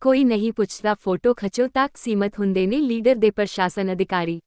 ਕੋਈ ਨਹੀਂ ਪੁੱਛਦਾ ਫੋਟੋ ਖਚੋ ਤੱਕ ਸੀਮਤ ਹੁੰਦੇ ਨੇ ਲੀਡਰ ਦੇ ਪ੍ਰਸ਼ਾਸਨ ਅਧਿਕਾਰੀ।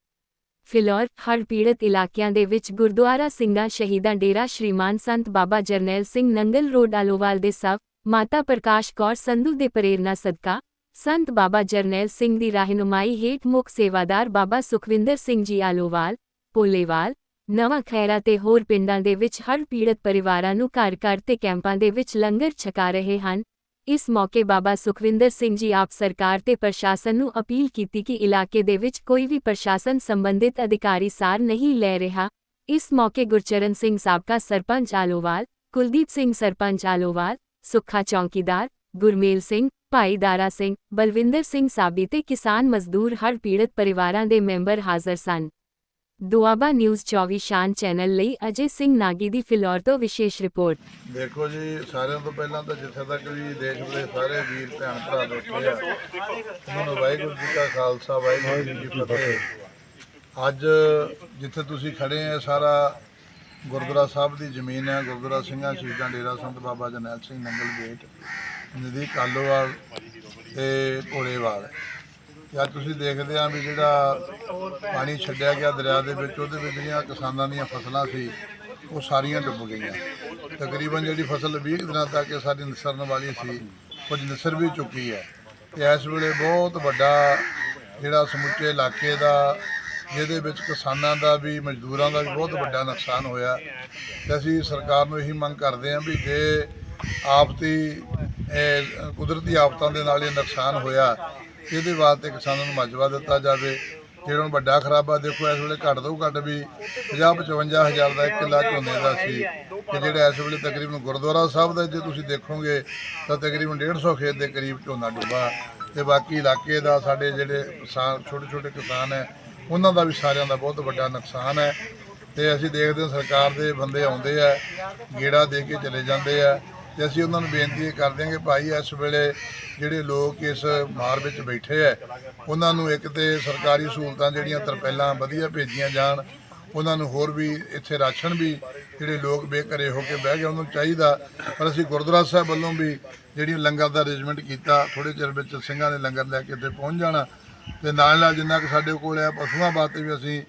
ਫਿਲੌਰ, ਹੜ੍ਹ ਪੀੜਤ ਇਲਾਕਿਆਂ ਦੇ ਵਿੱਚ ਗੁਰਦੁਆਰਾ ਸਿੰਘਾਂ ਸ਼ਹੀਦਾਂ ਡੇਰਾ ਸ਼੍ਰੀਮਾਨ ਸੰਤ ਬਾਬਾ ਜਰਨੈਲ ਸਿੰਘ ਨੰਗਲ ਰੋਡ ਆਲੋਵਾਲ ਦੇ ਸਭ, ਮਾਤਾ ਪ੍ਰਕਾਸ਼ ਕੌਰ ਸੰਧੂ ਦੇ ਪ੍ਰੇਰਣਾ ਸਦਕਾ, ਸੰਤ ਬਾਬਾ ਜਰਨੈਲ ਸਿੰਘ ਦੀ ਰਹਿਨੁਮਾਈ ਹੇਠ ਮੁੱਖ ਸੇਵਾਦਾਰ ਬਾਬਾ ਸੁਖਵਿੰਦਰ ਸਿੰਘ ਜੀ ਆਲੋਵਾਲ, ਪੋਲੇਵਾਲ, ਨਵਾਂ ਖੈਰਾ ਤੇ ਹੋਰ ਪਿੰਡਾਂ ਦੇ ਵਿੱਚ ਹੜ੍ਹ ਪੀੜਤ ਪਰਿਵਾਰਾਂ ਨੂੰ ਘਰ ਘਰ ਤੇ ਕੈਂਪਾਂ ਦੇ ਵਿੱਚ ਲੰਗਰ ਛਕਾ ਰਹੇ ਹਨ। ਇਸ ਮੌਕੇ ਬਾਬਾ ਸੁਖਵਿੰਦਰ ਸਿੰਘ ਜੀ ਆਪ ਸਰਕਾਰ ਤੇ ਪ੍ਰਸ਼ਾਸਨ ਨੂੰ ਅਪੀਲ ਕੀਤੀ ਕਿ ਇਲਾਕੇ ਦੇ ਵਿੱਚ ਕੋਈ ਵੀ ਪ੍ਰਸ਼ਾਸਨ ਸੰਬੰਧਿਤ ਅਧਿਕਾਰੀ ਸਾਰ ਨਹੀਂ ਲੈ ਰਿਹਾ। ਇਸ ਮੌਕੇ ਗੁਰਚਰਨ ਸਿੰਘ ਸਾਬਕਾ ਸਰਪੰਚ ਆਲੋਵਾਲ, ਕੁਲਦੀਪ ਸਿੰਘ ਸਰਪੰਚ ਆਲੋਵਾਲ, ਸੁੱਖਾ ਚੌਂਕੀਦਾਰ, ਗੁਰਮੇਲ ਸਿੰਘ, ਭਾਈ ਦਾਰਾ ਸਿੰਘ, ਬਲਵਿੰਦਰ ਸਿੰਘ ਸਾਬੀ ਤੇ ਕਿਸਾਨ ਮਜ਼ਦੂਰ ਹੜ੍ਹ ਪੀੜਤ ਪਰਿਵਾਰਾਂ ਦੇ ਮੈਂਬਰ ਹਾਜ਼ਰ ਸਨ। ਦੁਆਬਾ ਨਿਊਜ਼ 24 ਸ਼ਾਨ ਚੈਨਲ ਲਈ ਅਜੇ ਸਿੰਘ ਨਾਗੀ ਦੀ ਫਿਲੌਰ ਤੋਂ ਵਿਸ਼ੇਸ਼ ਰਿਪੋਰਟ। ਦੇਖੋ ਜੀ, ਸਾਰਿਆਂ ਤੋਂ ਪਹਿਲਾਂ ਤਾਂ ਜਿੱਥੇ ਤੱਕ ਵੀ ਦੇਸ਼ ਦੇ ਸਾਰੇ ਵੀਰ, ਭੈਣ ਭਰਾ ਬੈਠੇ ਆ ਉਹਨਾਂ ਨੂੰ ਵਾਹਿਗੁਰੂ ਜੀ ਕਾ ਖਾਲਸਾ, ਵਾਹਿਗੁਰੂ ਜੀ ਕੀ ਫਤਿਹ। ਅੱਜ ਜਿੱਥੇ ਤੁਸੀਂ ਖੜੇ ਆ, ਸਾਰਾ ਗੁਰਦੁਆਰਾ ਸਾਹਿਬ ਦੀ ਜ਼ਮੀਨ ਹੈ ਗੁਰਦੁਆਰਾ ਸਿੰਘਾਂ, ਸ਼ਹੀਦਾਂ ਡੇਰਾ ਸੰਤ ਬਾਬਾ ਜਰਨੈਲ ਸਿੰਘ ਨੰਗਲ ਗੇਟ ਨਦੀ ਕਾਲੋਵਾਲ ਤੇ ਘੋੜੇਵਾਲ। ਜਾਂ ਤੁਸੀਂ ਦੇਖਦੇ ਆ ਵੀ ਜਿਹੜਾ ਪਾਣੀ ਛੱਡਿਆ ਗਿਆ ਦਰਿਆ ਦੇ ਵਿੱਚ, ਉਹਦੇ ਵਿੱਚ ਜਿਹੜੀਆਂ ਕਿਸਾਨਾਂ ਦੀਆਂ ਫਸਲਾਂ ਸੀ, ਉਹ ਸਾਰੀਆਂ ਡੁੱਬ ਗਈਆਂ। ਤਕਰੀਬਨ ਜਿਹੜੀ ਫਸਲ 20 ਕੁ ਦਿਨਾਂ ਤੱਕ ਇਹ ਸਾਡੀ ਨਿਸਰਨ ਵਾਲੀ ਸੀ, ਕੁਝ ਨਿਸਰ ਵੀ ਚੁੱਕੀ ਹੈ। ਤੇ ਇਸ ਵੇਲੇ ਬਹੁਤ ਵੱਡਾ ਜਿਹੜਾ ਸਮੁੱਚੇ ਇਲਾਕੇ ਦਾ, ਜਿਹਦੇ ਵਿੱਚ ਕਿਸਾਨਾਂ ਦਾ ਵੀ, ਮਜ਼ਦੂਰਾਂ ਦਾ ਵੀ ਬਹੁਤ ਵੱਡਾ ਨੁਕਸਾਨ ਹੋਇਆ। ਤੇ ਅਸੀਂ ਸਰਕਾਰ ਨੂੰ ਇਹੀ ਮੰਗ ਕਰਦੇ ਹਾਂ ਵੀ ਜੇ ਆਪਤੀ ਕੁਦਰਤੀ ਆਫਤਾਂ ਦੇ ਨਾਲ ਇਹ ਨੁਕਸਾਨ ਹੋਇਆ ਇਹਦੇ ਵਾਸਤੇ ਕਿਸਾਨਾਂ ਨੂੰ ਮਾਜਵਾ ਦਿੱਤਾ ਜਾਵੇ। ਜਿਹੜਾ ਹੁਣ ਵੱਡਾ ਖਰਾਬਾ ਦੇਖੋ, ਇਸ ਵੇਲੇ ਘੱਟ ਤੋਂ ਘੱਟ ਵੀ 50 55 ਹਜ਼ਾਰ ਦਾ ਇੱਕ ਕਿੱਲਾ ਝੋਨੇ ਦਾ ਸੀ। ਤੇ ਜਿਹੜਾ ਇਸ ਵੇਲੇ ਤਕਰੀਬਨ ਗੁਰਦੁਆਰਾ ਸਾਹਿਬ ਦਾ ਜੇ ਤੁਸੀਂ ਦੇਖੋਗੇ, ਤਾਂ ਤਕਰੀਬਨ 150 ਖੇਤ ਦੇ ਕਰੀਬ ਝੋਨਾ ਡੁੱਬਾ। ਤੇ ਬਾਕੀ ਇਲਾਕੇ ਦਾ ਸਾਡੇ ਜਿਹੜੇ ਕਿਸਾਨ ਛੋਟੇ ਛੋਟੇ ਕਿਸਾਨ ਹੈ, ਉਹਨਾਂ ਦਾ ਵੀ ਸਾਰਿਆਂ ਦਾ ਬਹੁਤ ਵੱਡਾ ਨੁਕਸਾਨ ਹੈ। ਤੇ ਅਸੀਂ ਦੇਖਦੇ ਹਾਂ ਸਰਕਾਰ ਦੇ ਬੰਦੇ ਆਉਂਦੇ ਆ, ਗੇੜਾ ਦੇ ਕੇ ਚਲੇ ਜਾਂਦੇ ਆ। ਤੇ ਅਸੀਂ ਉਹਨਾਂ ਨੂੰ ਬੇਨਤੀ ਇਹ ਕਰਦੇ ਹਾਂ ਕਿ ਭਾਈ ਇਸ ਵੇਲੇ ਜਿਹੜੇ ਲੋਕ ਇਸ ਮਾਰ ਵਿੱਚ ਬੈਠੇ ਆ ਉਹਨਾਂ ਨੂੰ ਇੱਕ ਤੇ ਸਰਕਾਰੀ ਸਹੂਲਤਾਂ ਜਿਹੜੀਆਂ ਤਰਪੈਲਾਂ ਵਧੀਆ ਭੇਜੀਆਂ ਜਾਣ, ਉਹਨਾਂ ਨੂੰ ਹੋਰ ਵੀ ਇੱਥੇ ਰਾਸ਼ਨ ਵੀ ਜਿਹੜੇ ਲੋਕ ਬੇਘਰੇ ਹੋ ਕੇ ਬਹਿ ਗਏ, ਉਹਨਾਂ ਨੂੰ ਚਾਹੀਦਾ। ਪਰ ਅਸੀਂ ਗੁਰਦੁਆਰਾ ਸਾਹਿਬ ਵੱਲੋਂ ਵੀ ਜਿਹੜੀ ਲੰਗਰ ਦਾ ਅਰੇਂਜਮੈਂਟ ਕੀਤਾ ਥੋੜੇ ਚਿਰ ਵਿੱਚ ਸਿੰਘਾਂ ਨੇ ਲੰਗਰ ਲੈ ਕੇ ਇੱਥੇ ਪਹੁੰਚ ਜਾਣਾ। ਤੇ ਨਾਲ ਨਾਲ ਜਿੰਨਾ ਕਿ ਸਾਡੇ ਕੋਲ ਹੈ ਪਸ਼ੂਆਂ ਵਾਸਤੇ ਵੀ ਅਸੀਂ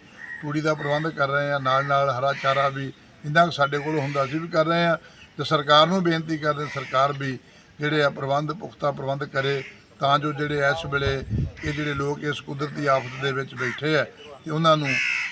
ਤੂੜੀ ਦਾ ਪ੍ਰਬੰਧ ਕਰ ਰਹੇ ਹਾਂ ਨਾਲ ਨਾਲ ਹਰਾ ਚਾਰਾ ਵੀ ਜਿੰਨਾ ਕੁ ਸਾਡੇ ਕੋਲ ਹੁੰਦਾ ਸੀ ਵੀ ਕਰ ਰਹੇ ਹਾਂ। ਤੇ ਸਰਕਾਰ ਨੂੰ ਬੇਨਤੀ ਕਰਦੇ ਸਰਕਾਰ ਵੀ ਜਿਹੜੇ ਆ ਪ੍ਰਬੰਧ, ਪੁਖਤਾ ਪ੍ਰਬੰਧ ਕਰੇ ਤਾਂ ਜੋ ਜਿਹੜੇ ਇਸ ਵੇਲੇ ਇਹ ਜਿਹੜੇ ਲੋਕ ਇਸ ਕੁਦਰਤੀ ਆਫਤ ਦੇ ਵਿੱਚ ਬੈਠੇ ਆ, ਤੇ ਉਹਨਾਂ ਨੂੰ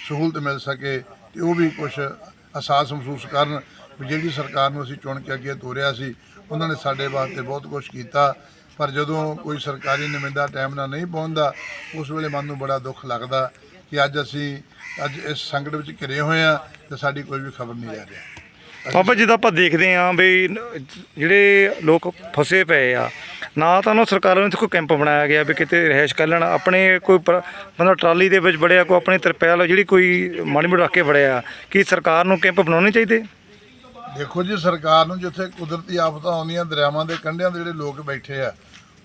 ਸਹੂਲਤ ਮਿਲ ਸਕੇ ਤੇ ਉਹ ਵੀ ਕੁਝ ਅਹਿਸਾਸ ਮਹਿਸੂਸ ਕਰਨ ਵੀ ਜਿਹੜੀ ਸਰਕਾਰ ਨੂੰ ਅਸੀਂ ਚੁਣ ਕੇ ਅੱਗੇ ਤੋਰਿਆ ਸੀ, ਉਹਨਾਂ ਨੇ ਸਾਡੇ ਵਾਸਤੇ ਬਹੁਤ ਕੁਝ ਕੀਤਾ। ਪਰ ਜਦੋਂ ਕੋਈ ਸਰਕਾਰੀ ਨੁਮਾਇੰਦਾ ਟਾਈਮ ਨਾਲ ਨਹੀਂ ਪਹੁੰਚਦਾ, ਉਸ ਵੇਲੇ ਮਨ ਨੂੰ ਬੜਾ ਦੁੱਖ ਲੱਗਦਾ ਕਿ ਅੱਜ ਅਸੀਂ ਅੱਜ ਇਸ ਸੰਕਟ ਵਿੱਚ ਘਿਰੇ ਹੋਏ ਆ ਤੇ ਸਾਡੀ ਕੋਈ ਵੀ ਖਬਰ ਨਹੀਂ ਆ ਰਿਹਾ। ਬਾਬਾ ਜਿੱਦਾਂ ਆਪਾਂ ਦੇਖਦੇ ਆਂ ਵੀ ਜਿਹੜੇ ਲੋਕ ਫਸੇ ਪਏ ਆ, ਨਾ ਤਾਂ ਉਹਨਾਂ ਸਰਕਾਰਾਂ ਨੇ ਕੋਈ ਕੈਂਪ ਬਣਾਇਆ ਗਿਆ ਵੀ ਕਿਤੇ ਰਹਿਸ਼ ਕਰ ਲੈਣ, ਆਪਣੇ ਕੋਈ ਬੰਦਾ ਟਰਾਲੀ ਦੇ ਵਿੱਚ ਵੜਿਆ ਕੋ ਆਪਣੇ ਤਰਪੈਲ ਜਿਹੜੀ ਕੋਈ ਮਾੜੀ ਮੋੜ ਰੱਖ ਕੇ ਵੜਿਆ, ਕਿ ਸਰਕਾਰ ਨੂੰ ਕੈਂਪ ਬਣਾਉਣੇ ਚਾਹੀਦੇ? ਦੇਖੋ ਜੀ, ਸਰਕਾਰ ਨੂੰ ਜਿੱਥੇ ਕੁਦਰਤੀ ਆਫਤਾਂ ਆਉਂਦੀਆਂ, ਦਰਿਆਵਾਂ ਦੇ ਕੰਢਿਆਂ ਦੇ ਜਿਹੜੇ ਲੋਕ ਬੈਠੇ ਆ,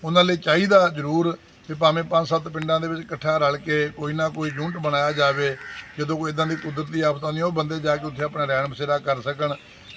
ਉਹਨਾਂ ਲਈ ਚਾਹੀਦਾ ਜ਼ਰੂਰ ਵੀ ਭਾਵੇਂ ਪੰਜ ਸੱਤ ਪਿੰਡਾਂ ਦੇ ਵਿੱਚ ਇਕੱਠਾ ਰਲ ਕੇ ਕੋਈ ਨਾ ਕੋਈ ਯੂਨਿਟ ਬਣਾਇਆ ਜਾਵੇ, ਜਦੋਂ ਕੋਈ ਇਦਾਂ ਦੀ ਕੁਦਰਤੀ ਆਫਤ ਆਉਂਦੀਆਂ ਉਹ ਬੰਦੇ ਜਾ ਕੇ ਉੱਥੇ ਆਪਣਾ ਰਹਿਣ ਬਸੇਰਾ ਕਰ ਸਕਣ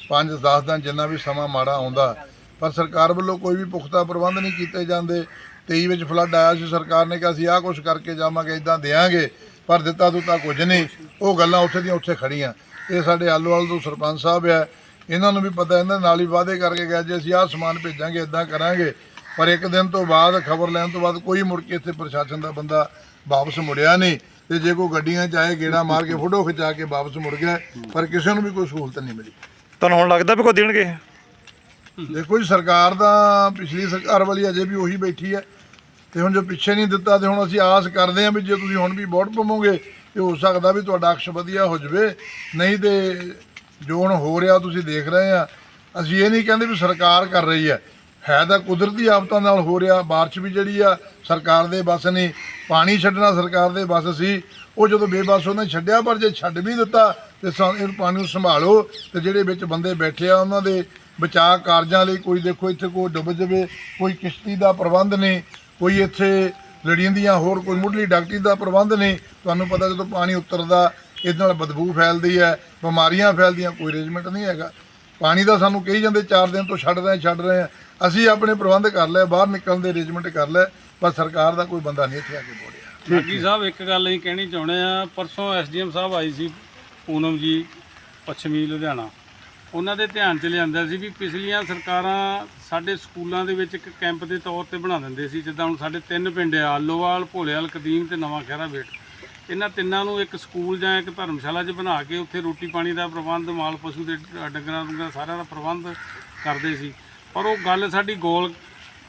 5-10 ਦਿਨ ਜਿੰਨਾ ਵੀ ਸਮਾਂ ਮਾੜਾ ਆਉਂਦਾ ਪਰ ਸਰਕਾਰ ਵੱਲੋਂ ਕੋਈ ਵੀ ਪੁਖਤਾ ਪ੍ਰਬੰਧ ਨਹੀਂ ਕੀਤੇ ਜਾਂਦੇ। 23 ਵਿੱਚ ਫਲੱਡ ਆਇਆ ਸੀ, ਸਰਕਾਰ ਨੇ ਕਿਹਾ ਅਸੀਂ ਆਹ ਕੁਝ ਕਰਕੇ ਜਾਵਾਂਗੇ ਇਦਾਂ ਦੇਾਂਗੇ ਪਰ ਦਿੱਤਾ ਦੁੱਤਾ ਕੁਝ ਨਹੀਂ। ਉਹ ਗੱਲਾਂ ਉੱਥੇ ਦੀਆਂ ਉੱਥੇ ਖੜੀਆਂ ਇਹ ਸਾਡੇ ਆਲੋਵਾਲ ਤੋਂ ਸਰਪੰਚ ਸਾਹਿਬ ਹੈ। ਇਹਨਾਂ ਨੂੰ ਵੀ ਪਤਾ, ਇਹਨਾਂ ਨਾਲ ਹੀ ਵਾਅਦੇ ਕਰਕੇ ਗਏ, ਜੇ ਅਸੀਂ ਆਹ ਸਮਾਨ ਭੇਜਾਂਗੇ ਇਦਾਂ ਕਰਾਂਗੇ ਪਰ ਇੱਕ ਦਿਨ ਤੋਂ ਬਾਅਦ ਖਬਰ ਲੈਣ ਤੋਂ ਬਾਅਦ ਕੋਈ ਮੁੜ ਕੇ ਇੱਥੇ ਪ੍ਰਸ਼ਾਸਨ ਦਾ ਬੰਦਾ ਵਾਪਸ ਮੁੜਿਆ ਨਹੀਂ ਤੇ ਜੇ ਕੋਈ ਗੱਡੀਆਂ ਚ ਆਏ ਗੇੜਾ ਮਾਰ ਕੇ ਫੋਟੋ ਖਿਚਾ ਕੇ ਵਾਪਸ ਮੁੜ ਗਿਆ ਪਰ ਕਿਸੇ ਨੂੰ ਵੀ ਕੋਈ ਸਹੂਲਤ ਨਹੀਂ ਮਿਲੀ। ਤੁਹਾਨੂੰ ਹੁਣ ਲੱਗਦਾ ਵੀ ਕੋਈ ਦੇਣਗੇ? ਦੇਖੋ ਜੀ ਸਰਕਾਰ ਤਾਂ ਪਿਛਲੀ ਸਰਕਾਰ ਵਾਲੀ ਅਜੇ ਵੀ ਉਹੀ ਬੈਠੀ ਹੈ। ਤੇ ਹੁਣ ਜੋ ਪਿੱਛੇ ਨਹੀਂ ਦਿੱਤਾ ਤੇ ਹੁਣ ਅਸੀਂ ਆਸ ਕਰਦੇ ਹਾਂ ਵੀ ਜੇ ਤੁਸੀਂ ਹੁਣ ਵੀ ਵੋਟ ਪਾਵੋਗੇ ਤੇ ਹੋ ਸਕਦਾ ਵੀ ਤੁਹਾਡਾ ਅਕਸ਼ ਵਧੀਆ ਹੋ ਜਾਵੇ। ਨਹੀਂ ਤੇ ਜੋ ਹੁਣ ਹੋ ਰਿਹਾ ਤੁਸੀਂ ਦੇਖ ਰਹੇ ਆ ਅਸੀਂ ਇਹ ਨਹੀਂ ਕਹਿੰਦੇ ਵੀ ਸਰਕਾਰ ਕਰ ਰਹੀ ਹੈ। ਹੈ ਤਾਂ ਕੁਦਰਤੀ ਆਫਤਾਂ ਨਾਲ ਹੋ ਰਿਹਾ, ਬਾਰਿਸ਼ ਵੀ ਜਿਹੜੀ ਆ ਸਰਕਾਰ ਦੇ ਬਸ ਨੇ ਪਾਣੀ ਛੱਡਣਾ ਸਰਕਾਰ ਦੇ ਬਸ ਸੀ, ਉਹ ਜਦੋਂ ਬੇਬਸ ਉਹਨੇ ਛੱਡਿਆ, ਪਰ ਜੇ ਛੱਡ ਵੀ ਦਿੱਤਾ ਤੇ ਸਾ- ਪਾਣੀ ਨੂੰ ਸੰਭਾਲੋ ਤੇ ਜਿਹੜੇ ਵਿੱਚ ਬੰਦੇ ਬੈਠੇ ਆ, ਉਹਨਾਂ ਦੇ ਬਚਾਅ ਕਾਰਜਾਂ ਲਈ ਕੋਈ ਦੇਖੋ ਇੱਥੇ ਕੋਈ ਡੁੱਬ ਜਾਵੇ, ਕੋਈ ਕਿਸ਼ਤੀ ਦਾ ਪ੍ਰਬੰਧ ਨਹੀਂ, ਕੋਈ ਇੱਥੇ ਲੜੀਆਂ ਦੀਆਂ ਹੋਰ ਕੋਈ ਮੁੱਢਲੀ ਡਾਕਟਰੀ ਦਾ ਪ੍ਰਬੰਧ ਨਹੀਂ, ਤੁਹਾਨੂੰ ਪਤਾ ਜਦੋਂ ਪਾਣੀ ਉਤਰਦਾ, ਇਹਦੇ ਨਾਲ ਬਦਬੂ ਫੈਲਦੀ ਹੈ, ਬਿਮਾਰੀਆਂ ਫੈਲਦੀਆਂ, ਕੋਈ ਅਰੇਂਜਮੈਂਟ ਨਹੀਂ ਹੈਗਾ। ਪਾਣੀ ਦਾ ਸਾਨੂੰ ਕਹੀ ਜਾਂਦੇ 4 ਦਿਨ ਤੋਂ ਛੱਡ ਰਹੇ ਛੱਡ ਰਹੇ ਹਾਂ। ਅਸੀਂ ਆਪਣੇ ਪ੍ਰਬੰਧ ਕਰ ਲਏ ਬਾਹਰ ਨਿਕਲਣ ਦੇ ਅਰੇਂਜਮੈਂਟ ਕਰ ਲਏ ਪਰ ਸਰਕਾਰ ਦਾ ਕੋਈ ਬੰਦਾ ਨਹੀਂ ਇੱਥੇ ਆ ਕੇ ਬੋਲਿਆ ਬਾਗੀ ਸਾਹਿਬ ਇੱਕ ਗੱਲ ਅਸੀਂ ਕਹਿਣੀ ਚਾਹੁੰਦੇ ਆ ਪਰਸੋਂ ਐਸਡੀਐਮ ਸਾਹਿਬ ਆਈ ਸੀ ਪੂਨਮ ਜੀ ਪੱਛਮੀ ਲੁਧਿਆਣਾ। ਉਹਨਾਂ ਦੇ ਧਿਆਨ 'ਚ ਲਿਆਂਦਾ ਸੀ ਵੀ ਪਿਛਲੀਆਂ ਸਰਕਾਰਾਂ ਸਾਡੇ ਸਕੂਲਾਂ ਦੇ ਵਿੱਚ ਇੱਕ ਕੈਂਪ ਦੇ ਤੌਰ ਤੇ ਬਣਾ ਦਿੰਦੇ ਸੀ ਜਿੱਦਾਂ ਹੁਣ ਸਾਡੇ ਤਿੰਨ ਪਿੰਡ ਆ ਆਲੋਵਾਲ ਭੋਲੇਵਾਲ ਕਦੀਮ ਤੇ ਨਵਾਂ ਖਹਿਰਾ ਵੇਟ ਇਹਨਾਂ ਤਿੰਨਾਂ ਨੂੰ ਇੱਕ ਸਕੂਲ ਜਾਂ ਇੱਕ ਧਰਮਸ਼ਾਲਾ 'ਚ ਬਣਾ ਕੇ ਉੱਥੇ ਰੋਟੀ ਪਾਣੀ ਦਾ ਪ੍ਰਬੰਧ, ਮਾਲ ਪਸ਼ੂ ਦੇ ਡੰਗਰਾਂ ਡੁੰਗਰਾਂ ਸਾਰਿਆਂ ਦਾ ਪ੍ਰਬੰਧ ਕਰਦੇ ਸੀ। ਪਰ ਉਹ ਗੱਲ ਸਾਡੀ ਗੋਲ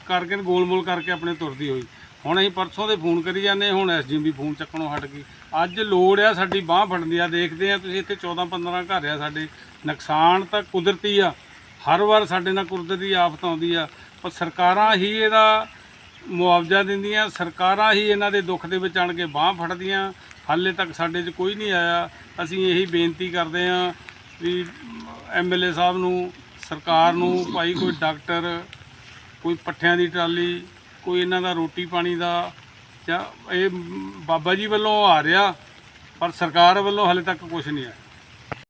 ਕਰਕੇ ਗੋਲਮੋਲ ਕਰਕੇ ਆਪਣੇ ਤੁਰਦੀ ਹੋਈ। ਹੁਣ ਅਸੀਂ ਪਰਸੋਂ ਦੇ ਫੋਨ ਕਰੀ ਜਾਂਦੇ ਹੁਣ ਐਸਡੀਐਮ ਵੀ ਫੋਨ ਚੱਕਣੋਂ ਹਟ ਗਈ। ਅੱਜ ਲੋੜ ਆ ਸਾਡੀ ਬਾਹ ਫੜਨ ਦੀ। ਆ ਦੇਖਦੇ ਆ ਤੁਸੀਂ ਇੱਥੇ 14 15 ਘਰ ਆ ਸਾਡੇ। ਨੁਕਸਾਨ ਤਾਂ ਕੁਦਰਤੀ ਆ। ਹਰ ਵਾਰ ਸਾਡੇ ਨਾਲ ਕੁਦਰਤੀ ਆਫਤ ਆਉਂਦੀ ਆ। ਪਰ ਸਰਕਾਰਾਂ ਹੀ ਇਹਦਾ ਮੁਆਵਜ਼ਾ ਦਿੰਦੀਆਂ, ਸਰਕਾਰਾਂ ਹੀ ਇਹਨਾਂ ਦੇ ਦੁੱਖ ਦੇ ਵਿੱਚ ਆਣ ਕੇ ਬਾਹ ਫੜਦੀਆਂ। ਹਾਲੇ ਤੱਕ ਸਾਡੇ 'ਚ ਕੋਈ ਨਹੀਂ ਆਇਆ। ਅਸੀਂ ਇਹੀ ਬੇਨਤੀ ਕਰਦੇ ਹਾਂ ਵੀ ਐਮਐਲਏ ਸਾਹਿਬ ਨੂੰ, ਸਰਕਾਰ ਨੂੰ, ਭਾਈ ਕੋਈ ਡਾਕਟਰ, ਕੋਈ ਪੱਠਿਆਂ ਦੀ ਟਰਾਲੀ, ਕੋਈ ਇਹਨਾਂ ਦਾ ਰੋਟੀ ਪਾਣੀ ਦਾ ਜਾਂ ਇਹ ਬਾਬਾ ਜੀ ਵੱਲੋਂ ਆ ਰਿਹਾ, ਪਰ ਸਰਕਾਰ ਵੱਲੋਂ ਹਾਲੇ ਤੱਕ ਕੁਝ ਨਹੀਂ ਆਇਆ।